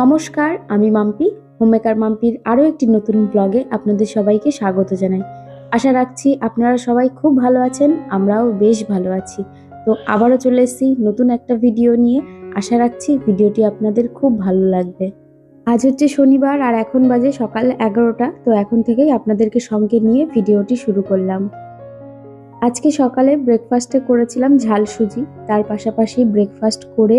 নমস্কার, আমি মাম্পি, হোমমেকার মাম্পির আরও একটি নতুন ব্লগে আপনাদের সবাইকে স্বাগত জানাই। আশা রাখছি আপনারা সবাই খুব ভালো আছেন, আমরাও বেশ ভালো আছি। তো আবারও চলে এসেছি নতুন একটা ভিডিও নিয়ে। আশা রাখছি ভিডিওটি আপনাদের খুব ভালো লাগবে। আজ হচ্ছে শনিবার আর এখন বাজে সকাল এগারোটা, তো এখন থেকেই আপনাদেরকে সঙ্গে নিয়ে ভিডিওটি শুরু করলাম। আজকে সকালে ব্রেকফাস্টে করেছিলাম ঝাল সুজি, তার পাশাপাশি ব্রেকফাস্ট করে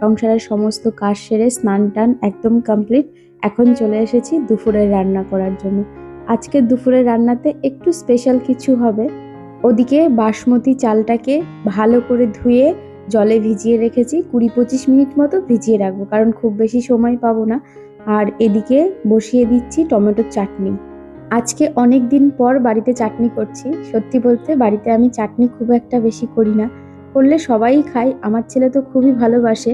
সংসারের সমস্ত কাজ সেরে স্নান টান একদম কমপ্লিট এখন চলে এসেছি দুপুরের রান্না করার জন্য। আজকে দুপুরের রান্নাতে একটু স্পেশাল কিছু হবে। ওদিকে বাসমতি চালটাকে ভালো করে ধুয়ে জলে ভিজিয়ে রেখেছি। কুড়ি পঁচিশ মিনিট মতো ভিজিয়ে রাখব, কারণ খুব বেশি সময় পাবো না। আর এদিকে বসিয়ে দিচ্ছি টমেটোর চাটনি। আজকে অনেক দিন পর বাড়িতে চাটনি করছি। সত্যি বলতে বাড়িতে আমি চাটনি খুব একটা বেশি করি না। করলে সবাই খায়, আমার ছেলে তো খুবই ভালোবাসে।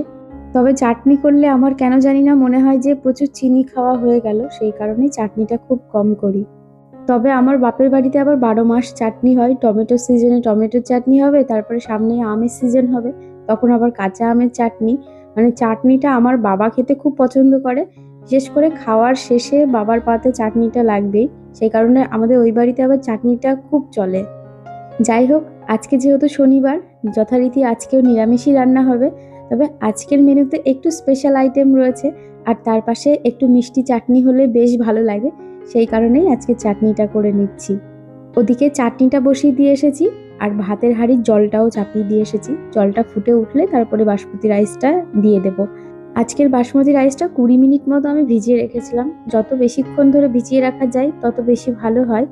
তবে চাটনি করলে আমার কেন জানি না মনে হয় যে প্রচুর চিনি খাওয়া হয়ে গেল, সেই কারণেই চাটনিটা খুব কম করি। তবে আমার বাপের বাড়িতে আবার বারো মাস চাটনি হয়, টমেটো সিজনে টমেটোর চাটনি হবে, তারপরে সামনে আমের সিজন হবে, তখন আবার কাঁচা আমের চাটনি। মানে চাটনিটা আমার বাবা খেতে খুব পছন্দ করে, বিশেষ করে খাওয়ার শেষে বাবার পাতে চাটনিটা লাগবেই, সেই কারণে আমাদের ওই বাড়িতে আবার চাটনিটা খুব চলে। যাই হোক আজকে যেহেতু শনিবার, যথারীতি আজকেও নিরামিষই রান্না হবে, তবে আজকের মেনুতে একটু স্পেশাল আইটেম রয়েছে আর তার পাশে একটু মিষ্টি চাটনি হলে বেশ ভালো লাগে, সেই কারণেই আজকে চাটনিটা করে নিচ্ছি। ওদিকে চাটনিটা বসিয়ে দিয়ে এসেছি আর ভাতের হাঁড়ির জলটাও চাপিয়ে দিয়ে এসেছি। জলটা ফুটে উঠলে তারপরে বাসমতি রাইসটা দিয়ে দেব। আজকের বাসমতি রাইসটা কুড়ি মিনিট মতো আমি ভিজিয়ে রেখেছিলাম। যত বেশিক্ষণ ধরে ভিজিয়ে রাখা যায়, তত বেশি ভালো হয়।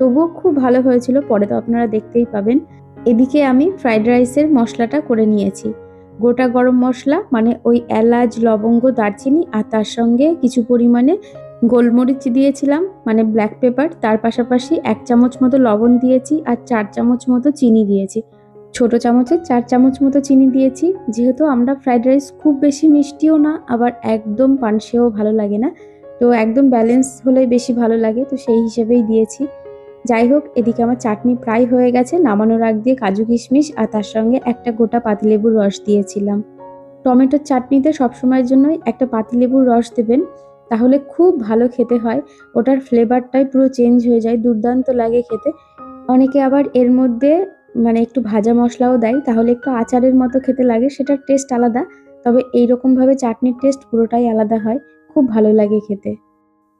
তবুও খুব ভালো হয়েছিল, পরে তো আপনারা দেখতেই পাবেন। এদিকে আমি ফ্রাইড রাইসের মশলাটা করে নিয়েছি। গোটা গরম মশলা মানে ওই এলাচ, লবঙ্গ, দারচিনি আর তার সঙ্গে কিছু পরিমাণে গোলমরিচ দিয়েছিলাম মানে ব্ল্যাক পেপার তার পাশাপাশি এক চামচ মতো লবণ দিয়েছি আর চার চামচ মতো চিনি দিয়েছি। ছোট চামচের চার চামচ মতো চিনি দিয়েছি। যেহেতু আমরা ফ্রাইড রাইস খুব বেশি মিষ্টিও না, আবার একদম পানসেও ভালো লাগে না। তো একদম ব্যালেন্স হলেই বেশি ভালো লাগে, তো সেই হিসেবেই দিয়েছি। যাই হোক এদিকে আমার চাটনি প্রায় হয়ে গেছে। নামানোর আগ দিয়ে কাজু কিশমিশ আর তার সঙ্গে একটা গোটা পাতিলেবুর রস দিয়েছিলাম। টমেটোর চাটনিতে সবসময়ের জন্যই একটা পাতিলেবুর রস দেবেন, তাহলে খুব ভালো খেতে হয়। ওটার ফ্লেভারটাই পুরো চেঞ্জ হয়ে যায়, দুর্দান্ত লাগে খেতে। অনেকে আবার এর মধ্যে মানে একটু ভাজা মশলাও দেয়, তাহলে একটু আচারের মতো খেতে লাগে, সেটার টেস্ট আলাদা। তবে এইরকমভাবে চাটনির টেস্ট পুরোটাই আলাদা হয়, খুব ভালো লাগে খেতে।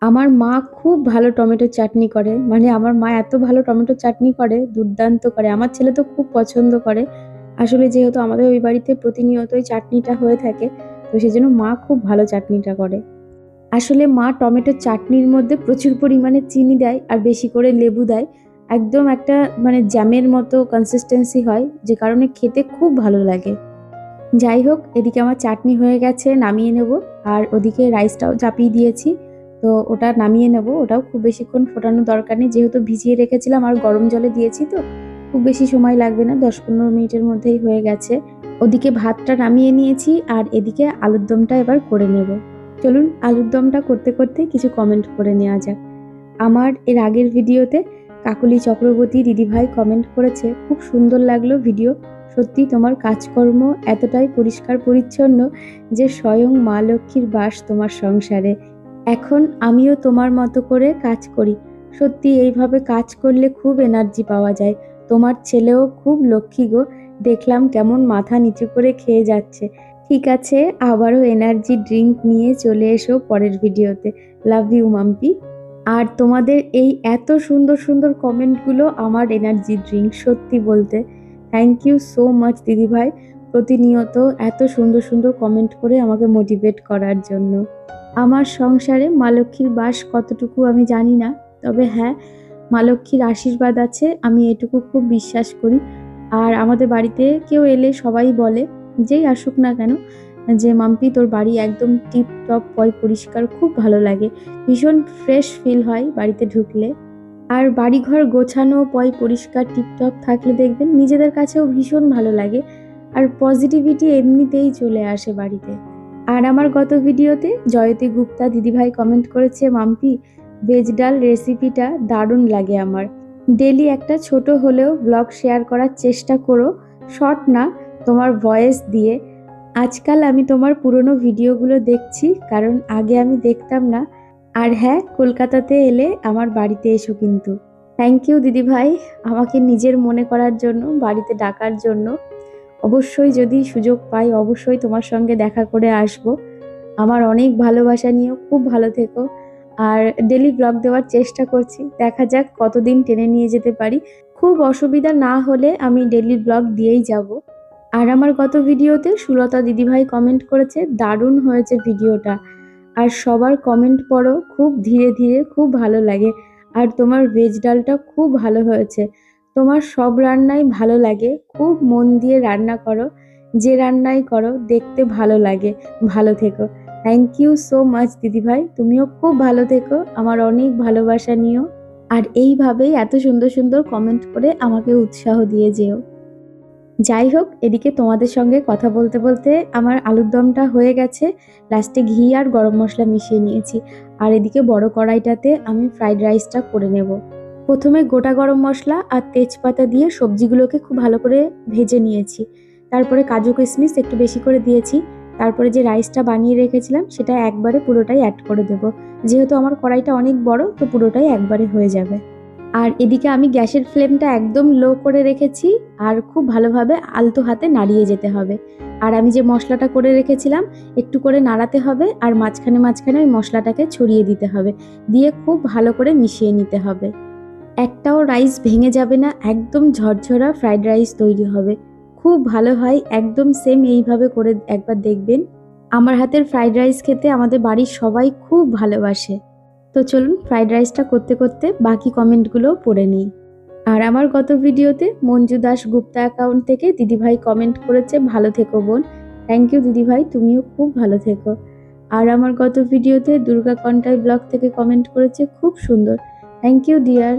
আমার মা খুব ভালো টমেটো চাটনি করে। মানে আমার মা এত ভালো টমেটো চাটনি করে, দুর্দান্ত করে। আমার ছেলে তো খুব পছন্দ করে। আসলে যেহেতু আমাদের ওই বাড়িতে প্রতিনিয়তই চাটনিটা হয়ে থাকে, তো সেই জন্য মা খুব ভালো চাটনিটা করে। আসলে মা টমেটো চাটনির মধ্যে প্রচুর পরিমাণে চিনি দেয় আর বেশি করে লেবু দেয়। একদম একটা মানে জ্যামের মতো কনসিস্টেন্সি হয়, যে কারণে খেতে খুব ভালো লাগে। যাই হোক, এদিকে আমার চাটনি হয়ে গেছে, নামিয়ে নেব। আর ওদিকে রাইসটাও চাপিয়ে দিয়েছি। তো ওটা নামিয়ে নেব, ওটাও খুব বেশিক্ষণ ফোটানোর দরকার নেই। যেহেতু ভিজিয়ে রেখেছিলাম আর গরম জলে দিয়েছি তো, খুব বেশি সময় লাগবে না, দশ পনেরো মিনিটের মধ্যেই হয়ে গেছে। ওদিকে ভাতটা নামিয়ে নিয়েছি আর এদিকে আলুর দমটা এবার করে নেব। চলুন আলুর দমটা করতে করতে কিছু কমেন্ট করে নেওয়া যাক। আমার এর আগের ভিডিওতে কাকুলি চক্রবর্তী দিদিভাই কমেন্ট করেছে, খুব সুন্দর লাগল ভিডিও। সত্যি তোমার কাজকর্ম এতটাই পরিষ্কার পরিচ্ছন্ন যে স্বয়ং মা লক্ষ্মীর বাস তোমার সংসারে। এখন আমিও তোমার মতো করে কাজ করি। সত্যি এইভাবে কাজ করলে খুব এনার্জি পাওয়া যায়। তোমার ছেলেও খুব লক্ষ্মী গো। দেখলাম কেমন মাথা নিচু করে খেয়ে যাচ্ছে। ঠিক আছে, আবারও এনার্জি ড্রিঙ্ক নিয়ে চলে এসো পরের ভিডিওতে। লাভ ইউ মাম্পি আর তোমাদের এই এত সুন্দর সুন্দর কমেন্টগুলো আমার এনার্জি ড্রিঙ্ক সত্যি বলতে। থ্যাংক ইউ সো মাচ দিদিভাই। প্রতিনিয়ত এত সুন্দর সুন্দর কমেন্ট করে আমাকে মোটিভেট করার জন্য। আমার সংসারে মা লক্ষ্মীর বাস কতটুকু আমি জানি না, তবে হ্যাঁ মা লক্ষ্মীর আশীর্বাদ আছে, আমি এটুকু খুব বিশ্বাস করি। আর আমাদের বাড়িতে কেউ এলে সবাই বলে, যেই আসুক না কেন, যে মাম্পি তোর বাড়ি একদম টিপ টপ পয় পরিষ্কার, খুব ভালো লাগে। ভীষণ ফ্রেশ ফিল হয় বাড়িতে ঢুকলে। আর বাড়িঘর গোছানো, পয় পরিষ্কার, টিপটপ থাকলে দেখবেন নিজেদের কাছেও ভীষণ ভালো লাগে। আর পজিটিভিটি এমনিতেই চলে আসে বাড়িতে। আর আমার গত ভিডিওতে জয়তী গুপ্তা দিদিভাই কমেন্ট করেছে, মাম্পি ভেজ ডাল রেসিপিটা দারুণ লাগে আমার। ডেলি একটা ছোট হলেও ব্লগ শেয়ার করার চেষ্টা করো। শর্ট না, তোমার ভয়েস দিয়ে। আজকাল আমি তোমার পুরনো ভিডিওগুলো দেখছি, কারণ আগে আমি দেখতাম না। আর হ্যাঁ কলকাতাতে এলে আমার বাড়িতে এসো কিন্তু। থ্যাংক ইউ দিদিভাই, আমাকে নিজের মনে করার জন্য, বাড়িতে ডাকার জন্য। অবশ্যই যদি সুযোগ পাই, অবশ্যই তোমার সঙ্গে দেখা করে আসব। আমার অনেক ভালোবাসা নিয়েও খুব ভালো থেকো। আর ডেলি ব্লগ দেওয়ার চেষ্টা করছি। দেখা যাক কতদিন টেনে নিয়ে যেতে পারি। খুব অসুবিধা না হলে আমি ডেলি ব্লগ দিয়েই যাব। আর আমার গত ভিডিওতে সুলতা দিদিভাই কমেন্ট করেছে, দারুণ হয়েছে ভিডিওটা। আর সবার কমেন্ট পড়ো, খুব ধীরে ধীরে খুব ভালো লাগে। আর তোমার ভেজ ডালটা খুব ভালো হয়েছে। তোমার সব রান্নাই ভালো লাগে। খুব মন দিয়ে রান্না করো। যে রান্নাই করো, দেখতে ভালো লাগে। ভালো থেকো। থ্যাংক ইউ সো মাচ দিদিভাই। তুমিও খুব ভালো থেকো। আমার অনেক ভালোবাসা নিও। আর এইভাবেই এত সুন্দর সুন্দর কমেন্ট করে আমাকে উৎসাহ দিয়ে যেও। যাই হোক, এদিকে তোমাদের সঙ্গে কথা বলতে বলতে আমার আলুর দমটা হয়ে গেছে। লাস্টে ঘি আর গরম মশলা মিশিয়ে নিয়েছি। আর এদিকে বড় কড়াইটাতে আমি ফ্রাইড রাইসটা করে নেব। প্রথমে গোটা গরম মশলা আর তেজপাতা দিয়ে সবজিগুলোকে খুব ভালো করে ভেজে নিয়েছি। তারপরে কাজু কিশমিশ একটু বেশি করে দিয়েছি। তারপরে যে রাইসটা বানিয়ে রেখেছিলাম, সেটা একবারে পুরোটাই অ্যাড করে দেবো। যেহেতু আমার কড়াইটা অনেক বড়, তো পুরোটাই একবারে হয়ে যাবে। আর এদিকে আমি গ্যাসের ফ্লেমটা একদম লো করে রেখেছি আর খুব ভালোভাবে আলতো হাতে নাড়িয়ে যেতে হবে। আর আমি যে মশলাটা করে রেখেছিলাম, একটু করে নাড়াতে হবে আর মাঝখানে মাঝখানে ওই মশলাটাকে ছড়িয়ে দিতে হবে। দিয়ে খুব ভালো করে মিশিয়ে নিতে হবে। একটাও রাইস ভেঙে যাবে না, একদম ঝরঝরা ফ্রাইড রাইস তৈরি হবে। খুব ভালো হয়, একদম সেম এইভাবে করে একবার দেখবেন। আমার হাতের ফ্রাইড রাইস খেতে আমাদের বাড়ির সবাই খুব ভালোবাসে। তো চলুন ফ্রাইড রাইসটা করতে করতে বাকি কমেন্টগুলোও পড়ে নিই। আর আমার গত ভিডিওতে মঞ্জু দাস গুপ্তা অ্যাকাউন্ট থেকে দিদিভাই কমেন্ট করেছে, ভালো থেকো বোন। থ্যাংক ইউ দিদিভাই, তুমিও খুব ভালো থেকো। আর আমার গত ভিডিওতে দুর্গা কন্টাই ব্লগ থেকে কমেন্ট করেছে, খুব সুন্দর। থ্যাংক ইউ ডিয়ার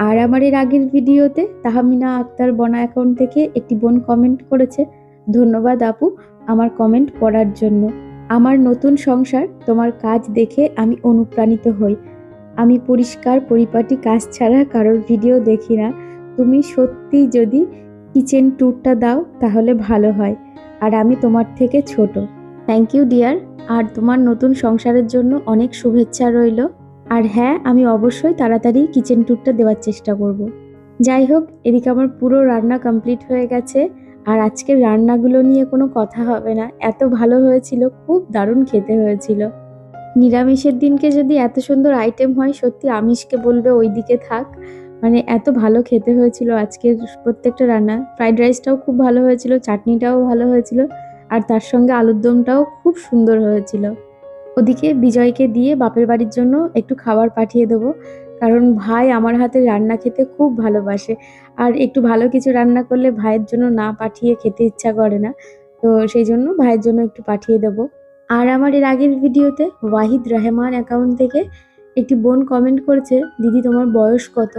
আর আমার এর আগের ভিডিওতে তাহমিনা আক্তার বনা অ্যাকাউন্ট থেকে একটি বোন কমেন্ট করেছে, ধন্যবাদ আপু আমার কমেন্ট পড়ার জন্য। আমার নতুন সংসার, তোমার কাজ দেখে আমি অনুপ্রাণিত হই। আমি পরিষ্কার পরিপাটি কাজ ছাড়া কারোর ভিডিও দেখি না। তুমি সত্যি যদি কিচেন ট্যুরটা দাও তাহলে ভালো হয়। আর আমি তোমার থেকে ছোট। থ্যাংক ইউ ডিয়ার আর তোমার নতুন সংসারের জন্য অনেক শুভেচ্ছা রইল। আর হ্যাঁ আমি অবশ্যই তাড়াতাড়ি কিচেন ট্যুরটা দেওয়ার চেষ্টা করব। যাই হোক, এদিকে আমার পুরো রান্না কমপ্লিট হয়ে গেছে আর আজকের রান্নাগুলো নিয়ে কোনো কথা হবে না। এত ভালো হয়েছিল, খুব দারুণ খেতে হয়েছিল। নিরামিষের দিনকে যদি এত সুন্দর আইটেম হয়, সত্যি আমিষকে বলবে ওই দিকে থাক। মানে এত ভালো খেতে হয়েছিল আজকের প্রত্যেকটা রান্না। ফ্রাইড রাইসটাও খুব ভালো হয়েছিল, চাটনিটাও ভালো হয়েছিল আর তার সঙ্গে আলুর দমটাও খুব সুন্দর হয়েছিল। ওদিকে বিজয়কে দিয়ে বাপের বাড়ির জন্য একটু খাবার পাঠিয়ে দেবো। কারণ ভাই আমার হাতে রান্না খেতে খুব ভালোবাসে। আর একটু ভালো কিছু রান্না করলে ভাইয়ের জন্য না পাঠিয়ে খেতে ইচ্ছা করে না। তো সেই জন্য ভাইয়ের জন্য একটু পাঠিয়ে দেবো। আর আমার এর আগের ভিডিওতে ওয়াহিদ রহমান অ্যাকাউন্ট থেকে একটি বোন কমেন্ট করেছে, দিদি, তোমার বয়স কত?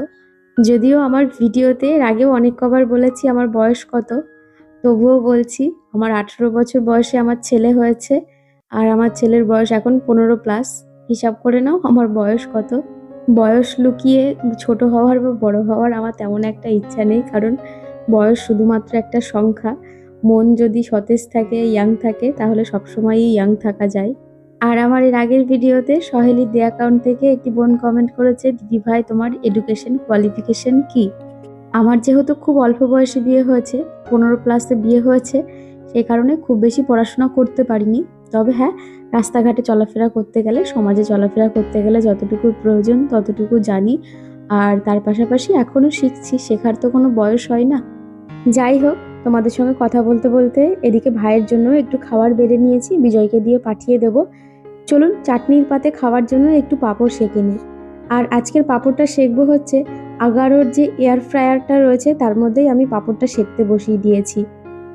যদিও আমার ভিডিওতে এর আগেও অনেক কবার বলেছি, আমার বয়স কত? তবুও বলছি, আমার আঠেরো বছর বয়সে আমার ছেলে হয়েছে। আর আমার ছেলের বয়স এখন পনেরো প্লাস হিসাব করে নাও, আমার বয়স কত? বয়স লুকিয়ে ছোট হওয়ার বা বড় হওয়ার আমার তেমন একটা ইচ্ছা নেই, কারণ বয়স শুধুমাত্র একটা সংখ্যা। মন যদি সতেজ থাকে ইয়াং থাকে, তাহলে সবসময়ই ইয়াং থাকা যায়। আর আমার এর আগের ভিডিওতে সহেলি দে অ্যাকাউন্ট থেকে একটি বোন কমেন্ট করেছে, দিদি ভাই, তোমার এডুকেশন কোয়ালিফিকেশন কি? আমার যেহেতু খুব অল্প বয়সে বিয়ে হয়েছে, পনেরো প্লাসে বিয়ে হয়েছে সেই কারণে খুব বেশি পড়াশোনা করতে পারিনি। তবে হ্যাঁ রাস্তাঘাটে চলাফেরা করতে গেলে, সমাজে চলাফেরা করতে গেলে যতটুকু প্রয়োজন ততটুকু জানি। আর তার পাশাপাশি এখনও শিখছি, শেখার তো কোনো বয়স হয় না। যাই হোক, তোমাদের সঙ্গে কথা বলতে বলতে এদিকে ভাইয়ের জন্য একটু খাবার বেড়ে নিয়েছি, বিজয়কে দিয়ে পাঠিয়ে দেব। চলুন, চাটনির পাতে খাওয়ার জন্য একটু পাঁপড় সেঁকে নিই। আর আজকের পাঁপড়টা সেঁকবো হচ্ছে আগারোর যে এয়ার ফ্রায়ারটা রয়েছে, তার মধ্যেই আমি পাঁপড়টা সেঁকতে বসিয়ে দিয়েছি।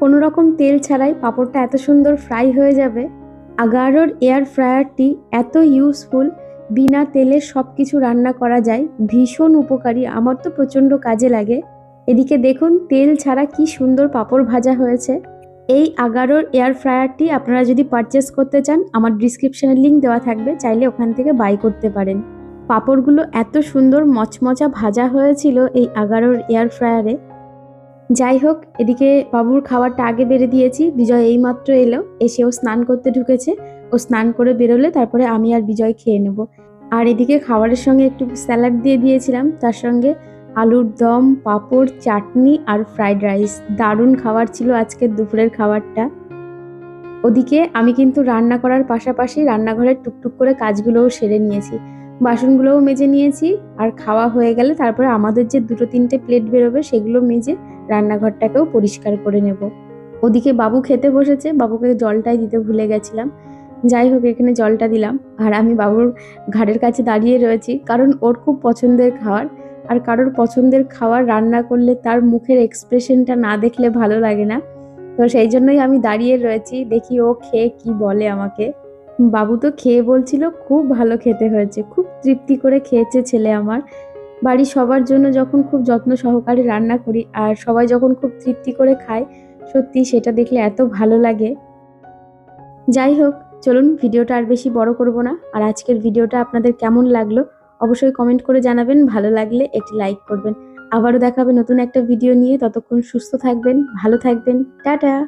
কোনো রকম তেল ছাড়াই পাঁপড়টা এত সুন্দর ফ্রাই হয়ে যাবে। আগারোর এয়ার ফ্রায়ারটি এত ইউজফুল, বিনা তেলে সব কিছু রান্না করা যায়, ভীষণ উপকারী, আমার তো প্রচণ্ড কাজে লাগে। এদিকে দেখুন, তেল ছাড়া কি সুন্দর পাঁপড় ভাজা হয়েছে। এই আগারোর এয়ার ফ্রায়ারটি আপনারা যদি পারচেস করতে চান, আমার ডিসক্রিপশনের লিঙ্ক দেওয়া থাকবে, চাইলে ওখান থেকে বাই করতে পারেন। পাঁপড়গুলো এত সুন্দর মচমচা ভাজা হয়েছিল এই আগারোর এয়ার ফ্রায়ারে। যাই হোক, এদিকে বাবুর খাবারটা আগে বেড়ে দিয়েছি, বিজয় এইমাত্র এলো এসেও স্নান করতে ঢুকেছে। ও স্নান করে বেরোলে, তারপরে আমি আর বিজয় খেয়ে নেব। আর এদিকে খাবারের সঙ্গে একটু স্যালাড দিয়ে দিয়েছিলাম, তার সঙ্গে আলুর দম, পাঁপড়, চাটনি আর ফ্রাইড রাইস। দারুণ খাবার ছিল আজকের দুপুরের খাবারটা। ওদিকে আমি কিন্তু রান্না করার পাশাপাশি রান্নাঘরের টুকটুক করে কাজগুলোও সেরে নিয়েছি। বাসনগুলোও মেজে নিয়েছি, আর খাওয়া হয়ে গেলে তারপরে আমাদের যে দুটো তিনটে প্লেট বেরোবে সেগুলো মেজে রান্নাঘরটাকেও পরিষ্কার করে নেব। ওদিকে বাবু খেতে বসেছে, বাবুকে জলটাই দিতে ভুলে গেছিলাম। যাই হোক, এখানে জলটা দিলাম। আর আমি বাবুর ঘাড়ের কাছে দাঁড়িয়ে রয়েছি, কারণ ওর খুব পছন্দের খাবার আর কারোর পছন্দের খাবার রান্না করলে তার মুখের এক্সপ্রেশনটা না দেখলে ভালো লাগে না। তো সেই জন্যই আমি দাঁড়িয়ে রয়েছি, দেখি ও খেয়ে কি বলে আমাকে। বাবু তো খেয়ে বলছিল, খুব ভালো খেতে হয়েছে, খুব তৃপ্তি করে খেয়েছে ছেলে আমার। বাড়ির সবার জন্য যখন খুব যত্ন সহকারে রান্না করি আর সবাই যখন খুব তৃপ্তি করে খায়, সত্যি সেটা দেখলে এত ভালো লাগে। যাই হোক, চলুন ভিডিওটা আর বেশি বড় করব না। আর আজকের ভিডিওটা আপনাদের কেমন লাগল, অবশ্যই কমেন্ট করে জানাবেন। ভালো লাগলে একটি লাইক করবেন। আবারও দেখাবে নতুন একটা ভিডিও নিয়ে। ততক্ষণ সুস্থ থাকবেন, ভালো থাকবেন। টাটা!